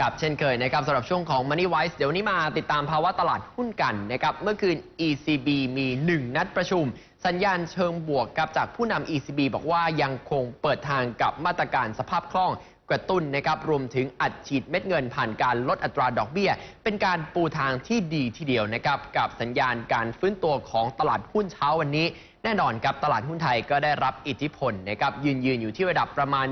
กับเช่นเคยนะครับสำหรับช่วงของ Money Wise เดี๋ยวนนี้มาติดตามภาวะตลาดหุ้นกันนะครับเมื่อคืน ECB มี 1 นัดประชุม สัญญาณเชิงบวกกับจากผู้นำ ECB บอกว่ายังคงเปิดทางกับมาตรการสภาพคล่อง กระตุ้นนะครับรวมถึงอัดฉีดเม็ดเงินผ่านการลดอัตราดอกเบี้ย เป็นการปูทางที่ดีทีเดียวนะครับกับสัญญาณการฟื้นตัวของตลาดหุ้นเช้าวันนี้ แน่นอนครับตลาดหุ้นไทยก็ได้รับอิทธิพลนะครับยืนยืนอยู่ที่ระดับประมาณ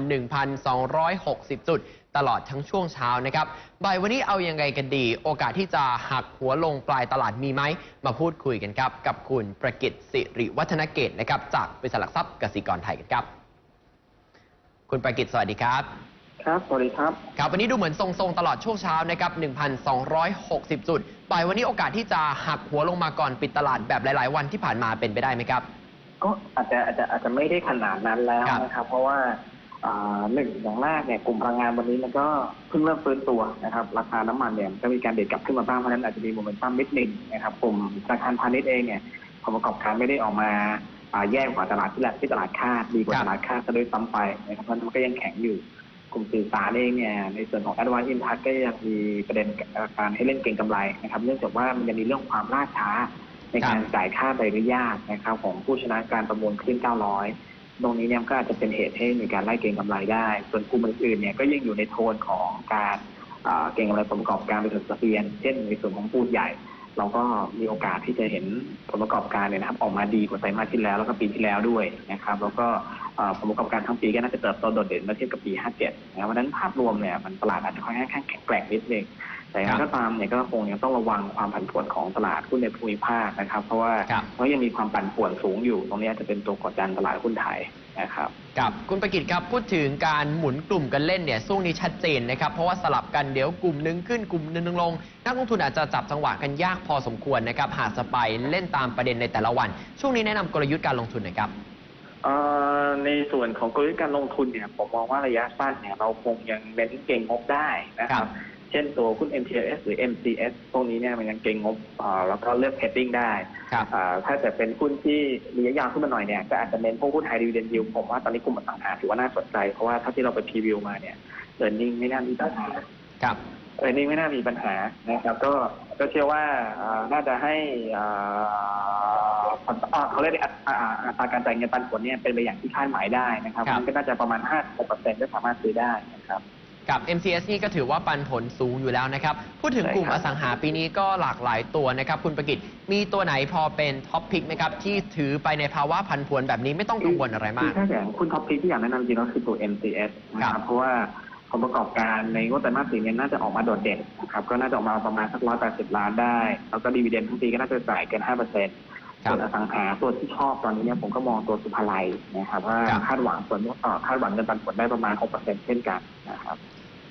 1,260 จุดตลอดทั้งช่วงเช้านะครับ บ่ายวันนี้เอาอยังไงกันดี โอกาสที่จะหักหัวลงปลายตลาดมีไหม มาพูดคุยกันครับ กับคุณประกิตสิริวัฒนเกตนะครับ จากบริษัทหลักทรัพย์กสิกรไทยกันครับ คุณประกิตสวัสดีครับ ครับสวัสดีครับครับวันนี้ดูเหมือนทรงๆ ตลอดช่วงเช้านะครับ 1,260 จุดบ่ายวันนี้โอกาสที่จะหักหัวลงมาก่อนปิดตลาดแบบหลาย ๆ วันที่ผ่านมาเป็นไปได้ไหมครับ ก็อาจจะอาจจะอาจจะไม่ได้ขนาดนั้นแล้วครับ นะครับ เพราะว่าอ่าหนึ่งอย่างแรกเนี่ยกลุ่มพลังงานวันนี้มันก็เพิ่งเริ่มฟื้นตัวนะครับ ราคาน้ำมันเนี่ยก็มีการเด็ดกลับขึ้นมาบ้างเพราะฉะนั้นอาจจะมีโมเมนตัมนิดหนึ่งนะครับกลุ่มธนาคารพาณิชย์เองเนี่ยผลประกอบการไม่ได้ออกมาอ่าแย่กว่าตลาดที่แรกที่ตลาดคาดดีกว่าครับ ตลาดคาดซะด้วยซ้ำไปนะครับเพราะฉะนั้นมันก็ยังแข็งอยู่ กลุ่มสื่อสารเองเนี่ยในส่วนของ a d v a n c e Impact ก็ยังมีประเด็นการให้เล่นเก็งกำไรนะครับ เนื่องจากว่ามันยังมีเรื่องความล่าช้าในการจ่ายค่าใบอนุญาตนะครับ ของผู้ชนะการประมูลขึ้น900 ตรงนี้เนี่ยก็อาจจะเป็นเหตุให้มีการไล่เก็งกำไรได้ ส่วนกลุ่มอื่นๆเนี่ยก็ยังอยู่ในโทนของการอ่าเก็งกำไรผลประกอบการบริษัทสเปียน เช่นในส่วนของปูดใหญ่ เราก็มีโอกาสที่จะเห็นผลประกอบการเนี่ยนะครับออกมาดีกว่าไตรมาสที่แล้วแล้วก็ปีที่แล้วด้วยนะครับแล้วก็เอ่อผลประกอบการทั้งปีก็น่าจะเติบโตโดดเด่นเมื่อเทียบกับปี 57นะครับเพราะฉะนั้นภาพรวมเนี่ยมันตลาดอาจจะค่อนข้างแข็งแกร่งนิดนึงแต่อย่างไรก็ตามเนี่ยก็คงยังต้องระวังความผันผวนของตลาดหุ้นในภูมิภาคนะครับ เพราะว่าครับเพราะยังมีความปั่นป่วนสูงอยู่ ตรงนี้อาจจะเป็นตัวกดดันตลาดหุ้นไทย นะครับกับคุณประกิตครับพูดถึงการหมุนกลุ่มกันเล่นเนี่ยช่วงนี้ชัดเจนนะครับเพราะว่าสลับกันเดี๋ยวกลุ่มหนึงขึ้นกลุ่มหนึงลง นักลงทุนอาจจะจับจังหวะกันยากพอสมควรนะครับหากจะไปเล่นตามประเด็นในแต่ละวัน ช่วงนี้แนะนำกลยุทธ์การลงทุนหน่อยครับ เอ่อในส่วนของกลยุทธ์การลงทุนเนี่ยผมมองว่าระยะสั้นเนี่ยเราคงยังเน้นเก่งงบได้นะคครัรับ บ เช่นตัวหุ้น MTS หรือ MCS พวกนี้เนี่ยมันยังเก่งงบเอ่อแล้วก็เลือก heading ได้ครับอ่าถ้าจะเป็นหุ้นที่ระยะยาวขึ้นมาหน่อยเนี่ยก็อาจจะเน้นพวกหุ้นไฮดีเวเดนยิวผมว่าตอนนี้กลุ่มอสังหาถือว่าน่าสนใจ เพราะว่าเท่าที่เราไปพรีวิวมาเนี่ยเออร์เน็งไม่น่ามีปัญหาครับเออร์เน็งไม่น่ามีปัญหานะครับก็ก็เชื่อว่าอ่าน่าจะให้อ่าผลอ่าเขาเรียกว่าอ่าอ่าอัตราการจ่ายเงินปันผลเนี่ยเป็นไปอย่างที่คาดหมายได้นะครับครับมันก็น่าจะประมาณ5-6%ก็สามารถซื้อได้นะครับ กับ MCS นี่ก็ถือว่าปันผลสูงอยู่แล้วนะครับ พูดถึงกลุ่มใช่ครัอบสังหาปีนี้ก็หลากหลายตัวนะครับ คุณประกิตมีตัวไหนพอเป็นท็อปพิกไหมครับ ที่ถือไปในภาวะพันผวนแบบนี้ไม่ต้องกังวลอะไรมากคือถ้าอย่างคุณท็อปพิกที่อยากแนะนำจริงก็คือตัว MCS นะคครัรับบเพราะว่าผลประกอบการในงวดไตรมาสสี่เนี่ยน่าจะออกมาโดดเด่นนะครับก็น่าจะออกมาประมาณสักร้อยแปดสิบล้านได้ แล้วก็ดีเวเดนทั้งปีก็น่าจะจ่ายเกินห้าเปอร์เซ็นต์ครับส่วนอสังหาตัวที่ชอบตอนนี้เนี่ยผมก็มองตัวสุภาลัยนะครับว่าครับคาดหวังผลเอ่อคาดหวังเงินปันผลได้ประมาณหกเปอร์เซ็นต์เช่นกันนะครับ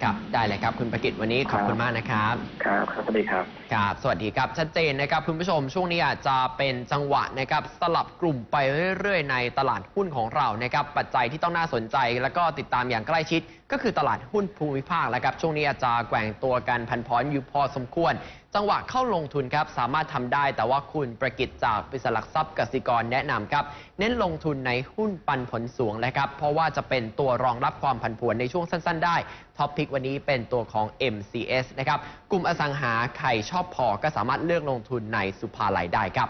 ครับได้เลยครับคุณประกิตวันนี้ขอบคุณมากนะครับ ครับครับสวัสดีครับครับสวัสดีครับชัดเจนนะครับคุณผู้ชมช่วงนี้อาจจะเป็นจังหวะนะครับสลับกลุ่มไปเรื่อยๆ ในตลาดหุ้นของเรานะครับปัจจัยที่ต้องน่าสนใจ แล้วก็ติดตามอย่างใกล้ชิด ก็คือตลาดหุ้นภูมิภาคแล้วครับช่วงนี้อาจจะแกว่งตัวกันพันพรอยู่พอสมควรจังหวะเข้าลงทุนครับสามารถทำได้แต่ว่าคุณประกิจจากบริษัทหลักทรัพย์กสิกรแนะนำครับ เน้นลงทุนในหุ้นปันผลสูงนะครับเพราะว่าจะเป็นตัวรองรับความผันผวนในช่วงสั้น ๆ ได้ท็อปพิกวันนี้เป็นตัวของ MCS นะครับกลุ่มอสังหาใครชอบพอก็สามารถเลือกลงทุนในสุภาลัยได้ครับ